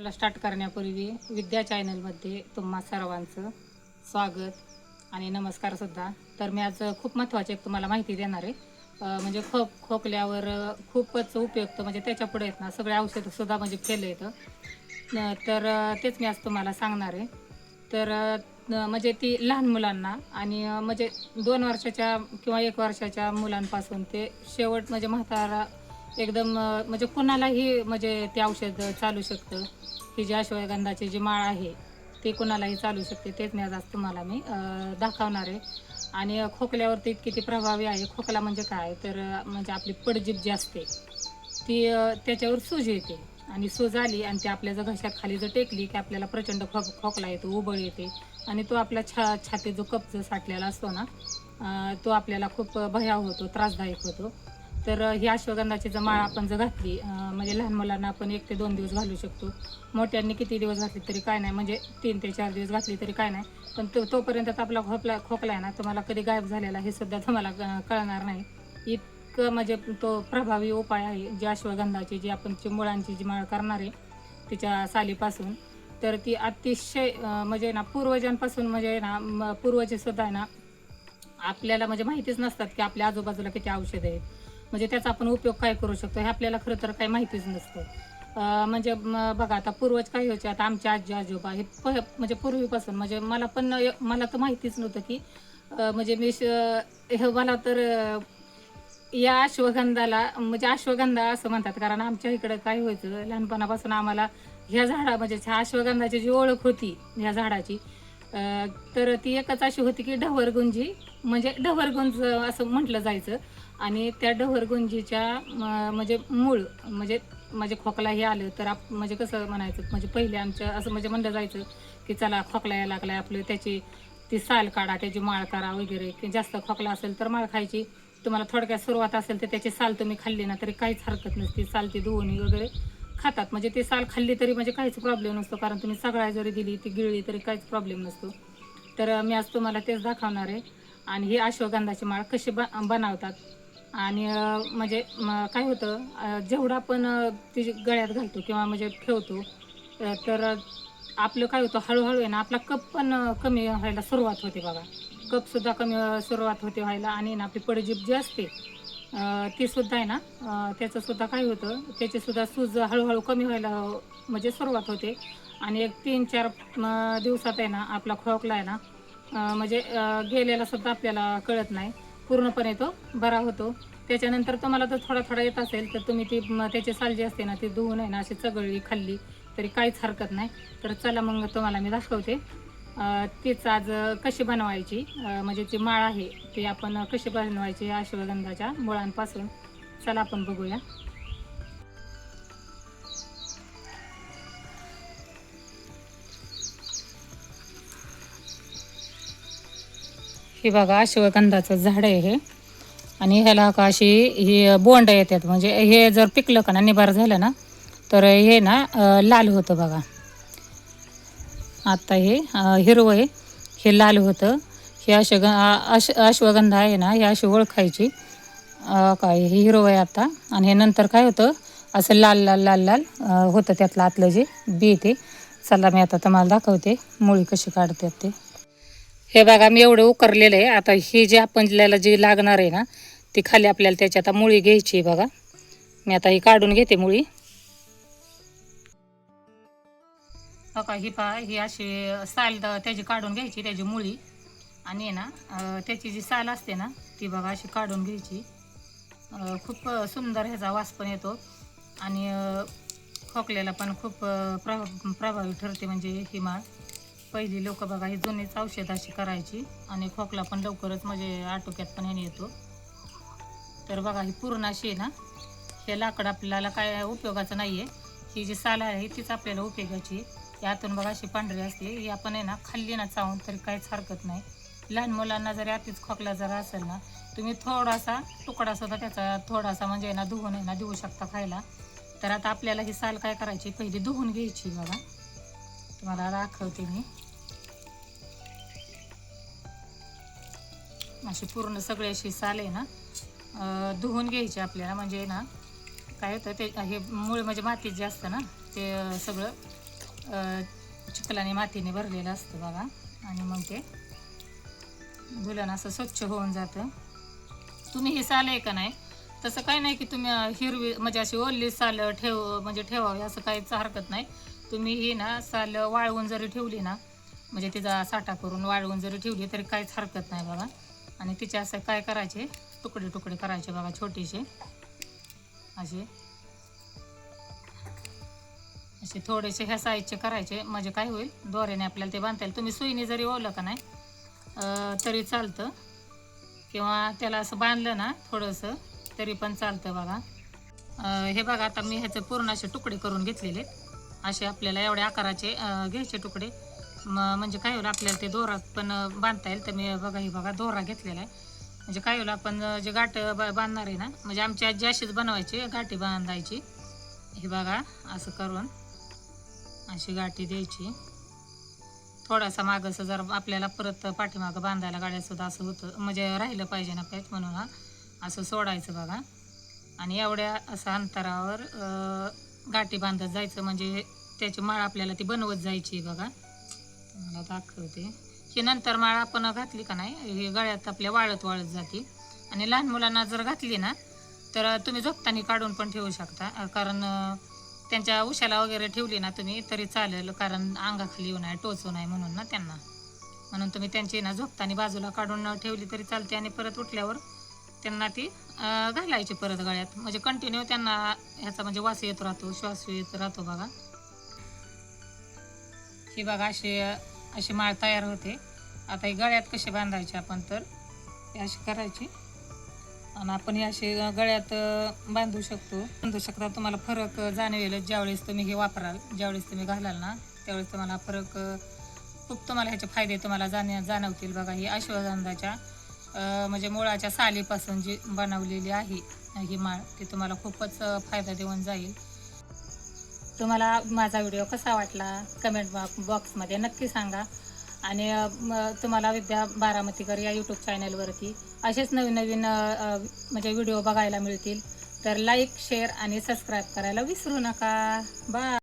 व्हिडिओला स्टार्ट करण्यापूर्वी विद्या चॅनलमध्ये तुम्हा सर्वांचं स्वागत आणि नमस्कारसुद्धा तर मी आज खूप महत्त्वाची एक तुम्हाला माहिती देणार आहे. म्हणजे खोक खोकल्यावर खूपच उपयुक्त म्हणजे त्याच्या पुढे आहेत ना सगळे औषधसुद्धा म्हणजे फेल येतं तर तेच मी आज तुम्हाला सांगणार आहे. तर म्हणजे ती लहान मुलांना आणि म्हणजे दोन वर्षाच्या किंवा एक वर्षाच्या मुलांपासून ते शेवट म्हणजे म्हातारा एकदम म्हणजे कुणालाही म्हणजे ते औषध चालू शकतं. ही जी अश्वगंधाची जी माळ आहे ते कुणालाही चालू शकते. तेच मी आज आज तुम्हाला मी दाखवणार आहे. आणि खोकल्यावरती किती प्रभावी आहे. खोकला म्हणजे काय? तर म्हणजे आपली पडजीप जी असते ती त्याच्यावर सूज येते. आणि सूज आली आणि ती आपल्या जर घशात खाली जर टेकली की आपल्याला प्रचंड खोक खोकला येतो उबळ येते. आणि तो आपला छा छातीत जो कप जो साठलेला असतो ना तो आपल्याला खूप भयाव होतो त्रासदायक होतो. तर ही अश्वगंधाची जर माळ आपण जर घातली म्हणजे लहान मुलांना आपण एक ते दोन दिवस घालू शकतो. मोठ्यांनी किती दिवस घातली तरी काय नाही म्हणजे तीन ते चार दिवस घातली तरी काय नाही. पण तो तोपर्यंत तर आपला खोकला खोकला आहे ना तुम्हाला कधी गायब झालेला हे सुद्धा तुम्हाला कळणार नाही. इतकं म्हणजे तो प्रभावी उपाय आहे जी अश्वगंधाची जी आपण जी मुळांची जी माळ करणार आहे तिच्या सालीपासून. तर ती अतिशय म्हणजे ना पूर्वजांपासून म्हणजे ना म- पूर्वजे सुद्धा आहे ना आपल्याला म्हणजे माहितीच नसतात की आपल्या आजूबाजूला किती औषधं आहेत. म्हणजे त्याचा आपण उपयोग काय करू शकतो हे आपल्याला खरं तर काही माहितीच नसतं. म्हणजे बघा आता पूर्वज काय व्हायचे आता आमचे आजी आजोबा हे प म्हणजे पूर्वीपासून म्हणजे मला पण मला तर माहितीच नव्हतं की म्हणजे मी श- हे मला तर या अश्वगंधाला म्हणजे अश्वगंधा असं म्हणतात. कारण आमच्या इकडं काय व्हायचं लहानपणापासून आम्हाला ह्या झाडा म्हणजे ह्या अश्वगंधाची जी ओळख होती ह्या झाडाची तर ती एकच अशी होती की ढवरगुंजी म्हणजे ढवरगुंज असं म्हटलं जायचं. आणि त्या ढवरगुंजीच्या म- म्हणजे मूळ म्हणजे म्हणजे खोकला हे आलं तर आप म्हणजे कसं म्हणायचं म्हणजे पहिले आमच्या असं म्हणजे म्हणलं जायचं की चला खोकला यायला लागलाय आपलं त्याची ती साल काढा त्याची माळ करा वगैरे. की जास्त खोकला असेल तर माळ खायची. तुम्हाला थोडक्यात सुरुवात असेल तर त्याची साल तुम्ही खाल्ली ना तरी काहीच हरकत नसते. साल ती धुवणी वगैरे खातात. म्हणजे ती साल खाल्ली तरी म्हणजे काहीच प्रॉब्लेम नसतो. कारण तुम्ही सगळ्या जरी दिली ती गिळली तरी काहीच प्रॉब्लेम नसतो. तर मी आज तुम्हाला तेच दाखवणार आहे. आणि हे अश्वगंधाची माळ कशी ब बनवतात. आणि म्हणजे काय होतं जेवढा जेवढं आपण ती गळ्यात घालतो किंवा म्हणजे ठेवतो तर आपलं काय होतं हळूहळू आहे ना आपला कप पण कमी व्हायला सुरुवात होते बघा. कपसुद्धा कमी सुरुवात होते व्हायला आणि ना आपली पडजीप जी असते ते सुद्धा आहे ना? त्याचं सुद्धा काय होतं त्याचे सुद्धा सूज हळूहळू कमी व्हायला म्हणजे सुरुवात होते. आणि एक तीन चार दिवसात आहे ना आपला खोकला आहे ना म्हणजे गेलेला सुद्धा आपल्याला कळत नाही. पूर्णपणे तो बरा होतो. त्याच्यानंतर तुम्हाला जर थोडा थोडा येत असेल तर तुम्ही ती त्याची साल जी असते ना ती धुवून आहे ना अशी चगळली खाल्ली तरी काहीच हरकत नाही. तर चला मग तुम्हाला मी दाखवते. तीच आज कशी बनवायची? म्हणजे जी माळ आहे ती आपण कशी बनवायची अश्वगंधाच्या मुळांपासून? चला आपण बघूया. हे बघा अश्वगंधाचं झाड आहे हे. आणि ह्याला का अशी ही बोंड येतात. म्हणजे हे जर पिकलं का ना निबार झालं ना तर हे ना लाल होतं बघा. आत्ता हे हिरवं आहे. हे लाल होतं. हे अशग अश अश्वगंधा आहे ना हे अशी ओळखायची. काय हे हिरवं आहे आत्ता आणि हे नंतर काय होतं? असं लाल लाल लाल लाल होतं त्यातलं आतलं जे बी ते. चला मी आता तुम्हाला दाखवते. मुळी कशी काढतात ते. हे बघा मी एवढं उकरलेलं आहे. आता ही आपण आपल्याला जी लागणार आहे ना ती खाली आपल्याला त्याची आता मुळी घ्यायची आहे बघा. मी आता ही काढून घेते मुळी. हो बघा ही पहा ही अशी साल द- त्याची काढून घ्यायची त्याची मुळी. आणि ना त्याची जी साल असते ना ती बघा अशी काढून घ्यायची. खूप सुंदर ह्याचा वास पण येतो. आणि खोकल्याला पण खूप अं, प्र प्रभावी ठरते म्हणजे ही माळ. पहिली लोक बघा ही जुनीच औषध अशी करायची. आणि खोकला पण लवकरच म्हणजे आटोक्यात पण ह्याने येतो. तर बघा ही पूर्ण अशी आहे ना हे लाकड आपल्याला काय उपयोगाचं नाही आहे ही जी साल आहे तीच आपल्याला उपयोगाची आहे. यातून बघा अशी पांढरी असली ही आपण आहे ना खाल्ली ना चावून तरी काहीच हरकत नाही. लहान मुलांना जरी आतीच खोकला जर असेल ना तुम्ही थोडासा तुकडा सुद्धा त्याचा थोडासा म्हणजे आहे ना धुवून आहे ना देऊ शकता खायला. तर आता आपल्याला ही साल काय करायची? पहिली धुवून घ्यायची बघा. तुम्हाला दाखवते मी. अशी पूर्ण सगळी अशी साल आहे ना धुवून घ्यायची आपल्याला. म्हणजे ना काय होतं ते हे मूळ म्हणजे मातीत जे असतं ना ते सगळं चिखलाने मातीने भरलेलं असतं बघा. आणि मग ते धुल्यानं असं स्वच्छ होऊन जातं. तुम्ही हे साल आहे का नाही? तसं काही नाही की तुम्ही हिरवी म्हणजे अशी ओल्ली साल ठेव म्हणजे ठेवावी असं काहीच हरकत नाही. तुम्ही ही ना साल वाळवून जरी ठेवली ना म्हणजे तिचा साठा करून वाळवून जरी ठेवली तरी काहीच हरकत नाही बघा. आणि तिचे असं काय करायचे? तुकडे तुकडे करायचे बघा छोटेसे. असे. असे थोडेसे ह्या साईजचे करायचे. म्हणजे काय होईल दोऱ्याने आपल्याला ते बांधता येईल. तुम्ही सुईने जरी ओवलं का नाही तरी चालतं. किंवा त्याला असं बांधलं ना थोडंसं तरी पण चालतं बघा. हे बघा आता मी ह्याचे पूर्ण असे तुकडे करून घेतलेले. असे आपल्याला एवढ्या आकाराचे घ्यायचे तुकडे. म म्हणजे काय होईल आपल्याला ते दोरा पण बांधता येईल. तर मी बघा हे बघा दोरा घेतलेला आहे. म्हणजे काय होईल आपण जे गाठ ब- बांधणार आहे ना म्हणजे आमची आजी अशीच बनवायची गाठी बांधायची. हे बघा असं करून. अशी गाठी द्यायची. थोडासा मागं जर आपल्याला परत पाठीमागं बांधायला गाड्यासुद्धा असं होतं म्हणजे राहिलं पाहिजे ना पॅच म्हणून हा असं सोडायचं बघा. आणि एवढ्या असं अंतरावर गाठी बांधत जायचं म्हणजे त्याची माळ आपल्याला ती बनवत जायची बघा. मला दाखवते. ही नंतर माळ आपण घातली का नाही ही गळ्यात आपल्या वाळत वाळत जाते आणि लहान मुलांना जर घातली ना तर तुम्ही झोपताना काढून पण ठेवू शकता कारण त्यांच्या उशाला वगैरे ठेवली ना तुम्ही तरी चालेल कारण अंगाखाली येऊ नये टोचू नये म्हणून ना त्यांना. म्हणून तुम्ही त्यांची ना झोपताना बाजूला काढून ठेवली तरी चालते आणि परत उठल्यावर त्यांना ती घालायची परत गळ्यात. म्हणजे कंटिन्यू त्यांना ह्याचा म्हणजे वास येत राहतो श्वास येत राहतो बघा. ही बघा अशी अशी माळ तयार होते. आता ही गळ्यात कशी बांधायची आपण तर हे अशी करायची. आणि आपण हे अशी गळ्यात बांधू शकतो. बांधू शकता तुम्हाला फरक जाणवेल. ज्यावेळेस तुम्ही हे वापराल ज्यावेळेस तुम्ही घालाल ना त्यावेळेस तुम्हाला फरक खूप तुम्हाला ह्याचे फायदे तुम्हाला जाण जाणवतील. बघा ही अश्वगंधाच्या म्हणजे मुळाच्या सालीपासून जी बनवलेली आहे ही माळ ती तुम्हाला खूपच फायदा देऊन जाईल. तुम्हाला माझा व्हिडिओ कसा वाटला? कमेंट बॉक्समध्ये नक्की सांगा. आणि तुम्हाला विद्या बारामतीकर या यूट्यूब चॅनलवरती असेच नवीन नवीन म्हणजे व्हिडिओ बघायला मिळतील. तर लाईक शेअर आणि सबस्क्राईब करायला विसरू नका. बाय